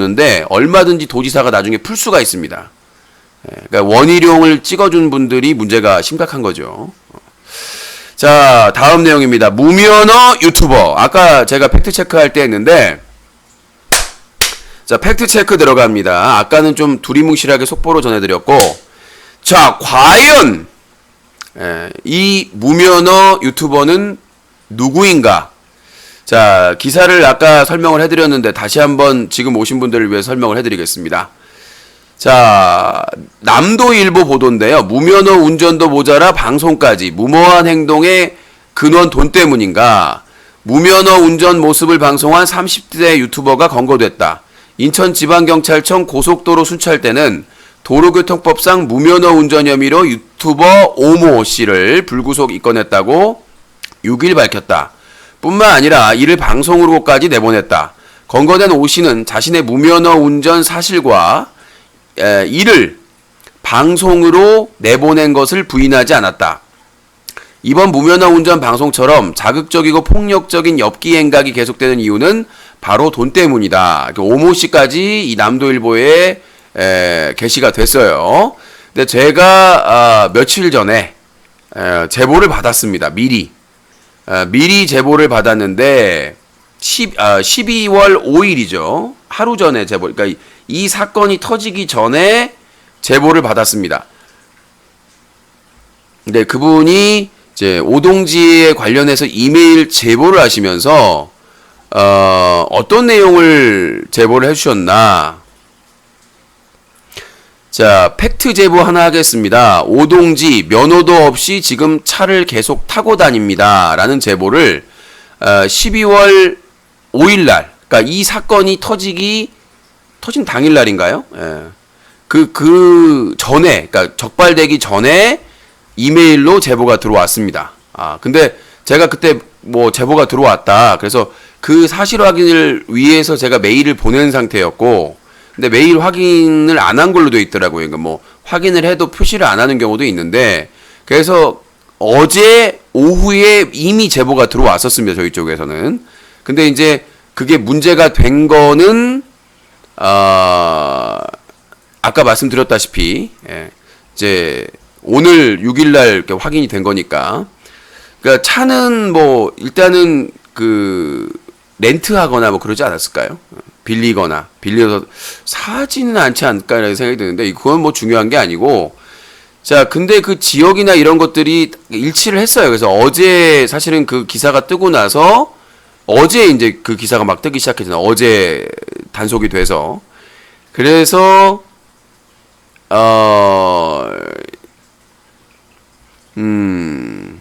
는데 얼마든지 도지사가 나중에 풀 수가 있습니다. 예, 그러니까 원희룡을 찍어준 분들이 문제가 심각한 거죠. 자, 다음 내용입니다. 무면허 유튜버. 아까 제가 팩트 체크할 때 했는데, 자, 팩트 체크 들어갑니다. 아까는 좀 두리뭉실하게 속보로 전해드렸고, 자, 과연, 예, 이 무면허 유튜버는 누구인가? 자, 기사를 아까 설명을 해드렸는데, 다시 한번 지금 오신 분들을 위해 설명을 해드리겠습니다. 자, 남도일보 보도인데요. 무면허 운전도 모자라 방송까지 무모한 행동의 근원 돈 때문인가? 무면허 운전 모습을 방송한 30대 유튜버가 검거됐다. 인천지방경찰청 고속도로 순찰 때는 도로교통법상 무면허 운전 혐의로 유튜버 오모 씨를 불구속 입건했다고 6일 밝혔다. 뿐만 아니라 이를 방송으로까지 내보냈다. 검거된 오 씨는 자신의 무면허 운전 사실과 에, 이를 방송으로 내보낸 것을 부인하지 않았다. 이번 무면허 운전 방송처럼 자극적이고 폭력적인 엽기 행각이 계속되는 이유는 바로 돈 때문이다. 그 오모 씨까지 이 남도일보에 에, 게시가 됐어요. 근데 제가 아, 며칠 전에 에, 제보를 받았습니다. 미리 아, 미리 제보를 받았는데 10, 아, 12월 5일이죠. 하루 전에 제보. 그러니까 이, 이 사건이 터지기 전에 제보를 받았습니다. 근데 그분이 이제 오동지에 관련해서 이메일 제보를 하시면서 어, 어떤 내용을 제보를 해주셨나? 자, 팩트 제보 하나 하겠습니다. 오동지 면허도 없이 지금 차를 계속 타고 다닙니다. 라는 제보를 어, 12월 5일 날, 그러니까 이 사건이 터지기 터진 당일 날인가요? 예. 그, 그 전에, 그러니까 적발되기 전에 이메일로 제보가 들어왔습니다. 아, 근데 제가 그때 뭐 제보가 들어왔다. 그래서 그 사실 확인을 위해서 제가 메일을 보낸 상태였고, 근데 메일 확인을 안 한 걸로 돼 있더라고요. 그러니까 뭐 확인을 해도 표시를 안 하는 경우도 있는데, 그래서 어제 오후에 이미 제보가 들어왔었습니다. 저희 쪽에서는. 근데 이제 그게 문제가 된 거는 어, 아까 말씀드렸다시피 예, 이제 오늘 6일날 이렇게 확인이 된 거니까 그러니까 차는 뭐 일단은 그 렌트하거나 뭐 그러지 않았을까요? 빌리거나 빌려서 사지는 않지 않을까라는 생각이 드는데 그건 뭐 중요한 게 아니고 자 근데 그 지역이나 이런 것들이 일치를 했어요. 그래서 어제 사실은 그 기사가 뜨고 나서 어제 이제 그 기사가 막 뜨기 시작했잖아요. 어제 단속이 돼서 그래서 어 음.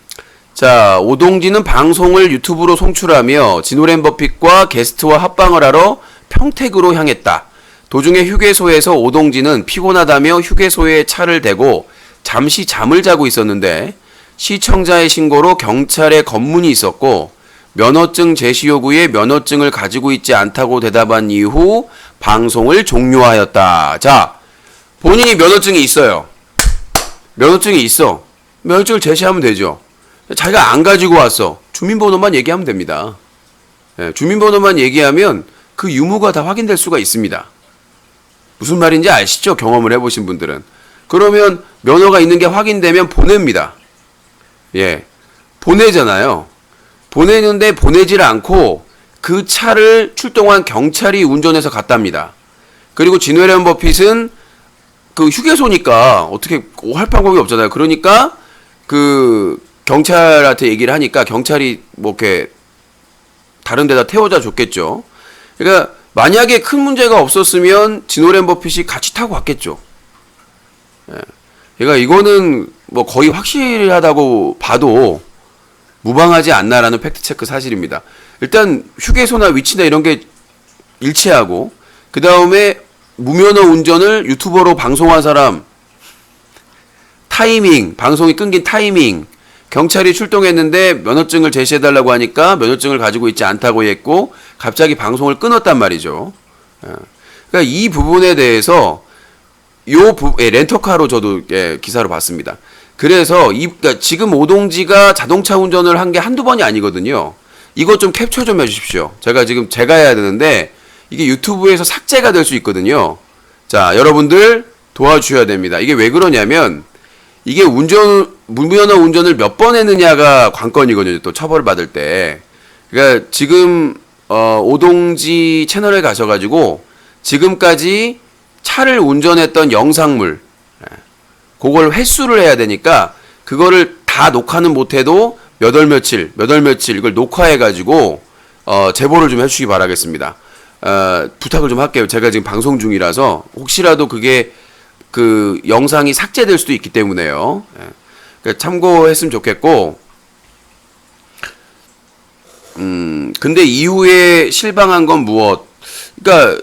자, 오동진은 방송을 유튜브로 송출하며 진오렌 버핏과 게스트와 합방을 하러 평택으로 향했다. 도중에 휴게소에서 오동진은 피곤하다며 휴게소에 차를 대고 잠시 잠을 자고 있었는데 시청자의 신고로 경찰에 검문이 있었고 면허증 제시 요구에 면허증을 가지고 있지 않다고 대답한 이후 방송을 종료하였다. 자, 본인이 면허증이 있어요. 면허증이 있어. 면허증을 제시하면 되죠. 자기가 안 가지고 왔어. 주민번호만 얘기하면 됩니다. 예, 주민번호만 얘기하면 그 유무가 다 확인될 수가 있습니다. 무슨 말인지 아시죠? 경험을 해보신 분들은. 그러면 면허가 있는 게 확인되면 보냅니다. 예. 보내잖아요. 보내는데 보내질 않고 그 차를 출동한 경찰이 운전해서 갔답니다. 그리고 진회련 버핏은 그 휴게소니까 어떻게 할 방법이 없잖아요. 그러니까 그 경찰한테 얘기를 하니까 경찰이 뭐 이렇게 다른 데다 태워다 줬겠죠. 그러니까 만약에 큰 문제가 없었으면 진오렌 버핏이 같이 타고 갔겠죠. 예. 그러니까 이거는 뭐 거의 확실하다고 봐도 무방하지 않나라는 팩트 체크 사실입니다. 일단 휴게소나 위치나 이런 게 일치하고 그 다음에 무면허 운전을 유튜버로 방송한 사람 타이밍 방송이 끊긴 타이밍 경찰이 출동했는데 면허증을 제시해달라고 하니까 면허증을 가지고 있지 않다고 했고 갑자기 방송을 끊었단 말이죠. 예. 그러니까 이 부분에 대해서 요 부, 예, 렌터카로 저도 예, 기사로 봤습니다. 그래서 이 그러니까 지금 오동지가 자동차 운전을 한 게 한두 번이 아니거든요. 이거 좀 캡처 좀 해주십시오. 제가 지금 제가 해야 되는데 이게 유튜브에서 삭제가 될 수 있거든요. 자, 여러분들 도와주셔야 됩니다. 이게 왜 그러냐면 이게 운전 무면허 운전을 몇 번 했느냐가 관건이거든요. 또 처벌을 받을 때. 그러니까 지금 어, 오동지 채널에 가셔가지고 지금까지 차를 운전했던 영상물 예, 그걸 횟수를 해야 되니까 그거를 다 녹화는 못해도 몇 월 며칠 몇 월 며칠 이걸 녹화해가지고 어, 제보를 좀 해주시기 바라겠습니다. 어, 부탁을 좀 할게요. 제가 지금 방송 중이라서 혹시라도 그게 그 영상이 삭제될 수도 있기 때문에요. 예. 그러니까 참고했으면 좋겠고, 음, 근데 이후에 실방한 건 무엇? 그러니까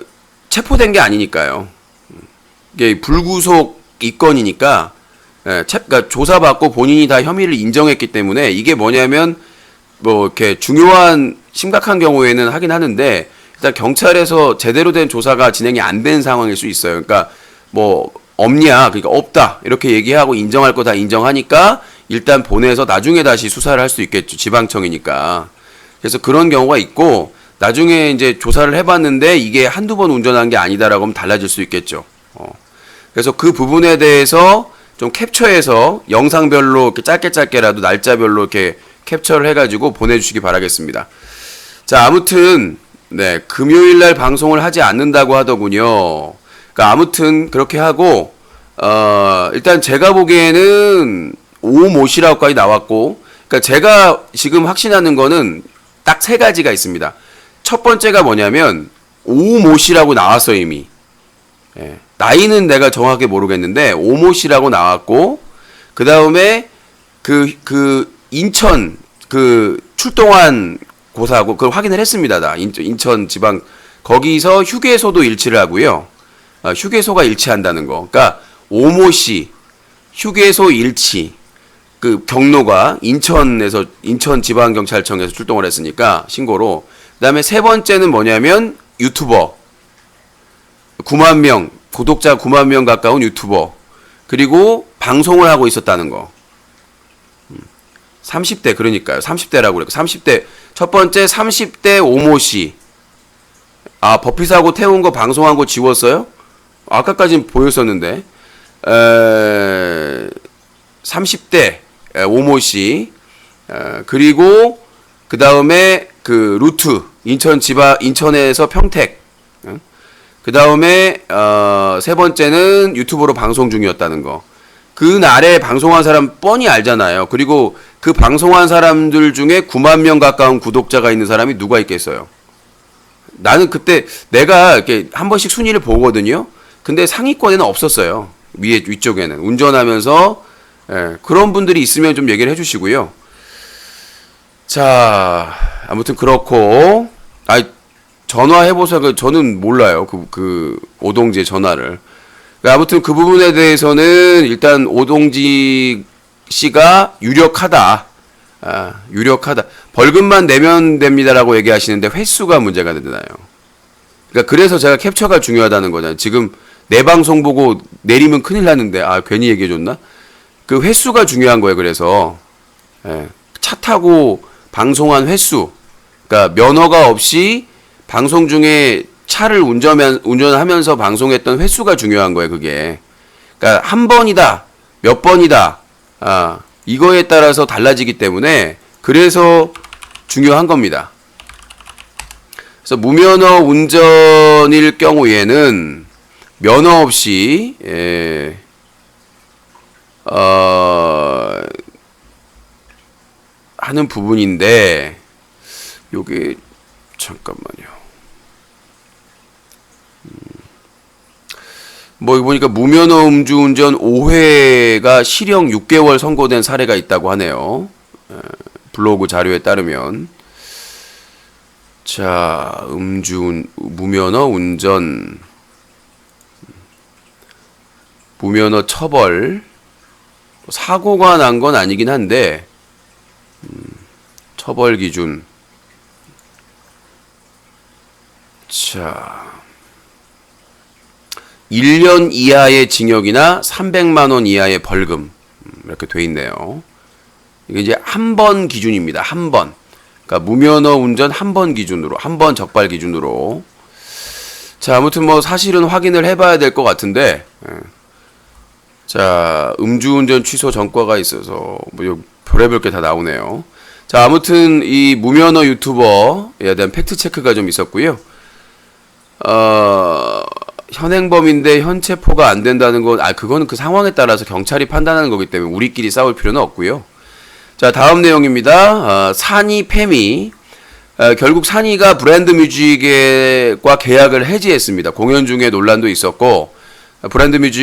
체포된 게 아니니까요. 이게 불구속 입건이니까, 예, 체, 그러니까 조사받고 본인이 다 혐의를 인정했기 때문에 이게 뭐냐면 뭐 이렇게 중요한 심각한 경우에는 하긴 하는데 일단 경찰에서 제대로 된 조사가 진행이 안 된 상황일 수 있어요. 그러니까 뭐 없냐, 그러니까 없다 이렇게 얘기하고 인정할 거 다 인정하니까 일단 보내서 나중에 다시 수사를 할 수 있겠죠. 지방청이니까. 그래서 그런 경우가 있고 나중에 이제 조사를 해봤는데 이게 한두 번 운전한 게 아니다라고 하면 달라질 수 있겠죠. 어. 그래서 그 부분에 대해서 좀 캡처해서 영상별로 이렇게 짧게 짧게라도 날짜별로 이렇게 캡처를 해가지고 보내주시기 바라겠습니다. 자, 아무튼, 네, 금요일 날 방송을 하지 않는다고 하더군요. 그러니까 아무튼 그렇게 하고, 어, 일단 제가 보기에는 오모시라고까지 나왔고, 그러니까 제가 지금 확신하는 거는 딱 세 가지가 있습니다. 첫 번째가 뭐냐면, 오모시라고 나왔어요, 이미. 예, 나이는 내가 정확하게 모르겠는데, 오모시라고 나왔고, 그 다음에 그, 그, 인천, 그, 출동한 고사하고 그걸 확인을 했습니다. 다 인- 인천 지방 거기서 휴게소도 일치를 하고요. 어, 휴게소가 일치한다는 거. 그러니까 오모시 휴게소 일치 그 경로가 인천에서 인천 지방 경찰청에서 출동을 했으니까 신고로. 그다음에 세 번째는 뭐냐면 유튜버 9만 명 구독자 9만 명 가까운 유튜버 그리고 방송을 하고 있었다는 거. 30대 그러니까요. 30대라고 그래요. 30대 첫 번째 30대 오모 씨. 아 버피 사고 태운 거 방송한 거 지웠어요? 아까까진 보였었는데. 에, 30대 에, 오모 씨. 에, 그리고 그 다음에 그 루트 인천 지바 인천에서 평택. 그 다음에 어, 세 번째는 유튜브로 방송 중이었다는 거. 그 날에 방송한 사람 뻔히 알잖아요. 그리고 그 방송한 사람들 중에 9만 명 가까운 구독자가 있는 사람이 누가 있겠어요? 나는 그때 내가 이렇게 한 번씩 순위를 보거든요. 근데 상위권에는 없었어요. 위에 위쪽에는 운전하면서 예, 그런 분들이 있으면 좀 얘기를 해주시고요. 자, 아무튼 그렇고, 아 전화해보서 그 저는 몰라요. 그, 그 오동지의 전화를. 그 아무튼 그 부분에 대해서는 일단 오동지 씨가 유력하다. 아, 유력하다. 벌금만 내면 됩니다라고 얘기하시는데 횟수가 문제가 되나요? 그러니까 그래서 제가 캡처가 중요하다는 거잖아요. 지금 내 방송 보고 내리면 큰일 나는데 아 괜히 얘기해 줬나? 그 횟수가 중요한 거예요. 그래서 예, 차 타고 방송한 횟수. 그러니까 면허가 없이 방송 중에 차를 운전하면, 운전하면서 방송했던 횟수가 중요한 거예요, 그게. 그러니까 한 번이다, 몇 번이다, 아, 이거에 따라서 달라지기 때문에 그래서 중요한 겁니다. 그래서 무면허 운전일 경우에는 면허 없이, 예, 어, 하는 부분인데, 요게, 잠깐만요. 뭐 보니까 무면허 음주운전 5회가 실형 6개월 선고된 사례가 있다고 하네요. 에, 블로그 자료에 따르면 자 음주 무면허 운전 무면허 처벌 사고가 난 건 아니긴 한데 음, 처벌 기준 자 1년 이하의 징역이나 300만 원 이하의 벌금 음, 이렇게 돼 있네요. 이게 이제 한 번 기준입니다. 한 번. 그러니까 무면허 운전 한 번 기준으로 한 번 적발 기준으로 자, 아무튼 뭐 사실은 확인을 해봐야 될 것 같은데, 예. 자, 음주운전 취소 전과가 있어서 뭐 요- 별의별 게 다 나오네요. 자, 아무튼 이 무면허 유튜버에 대한 팩트 체크가 좀 있었고요. 어, 현행범인데 현체포가 안 된다는 건, 아, 그거는 그 상황에 따라서 경찰이 판단하는 거기 때문에 우리끼리 싸울 필요는 없고요. 자, 다음 내용입니다. 어, 산이 페미. 어, 결국 산이가 브랜드 뮤직과 계약을 해지했습니다. 공연 중에 논란도 있었고, 어, 브랜드 뮤직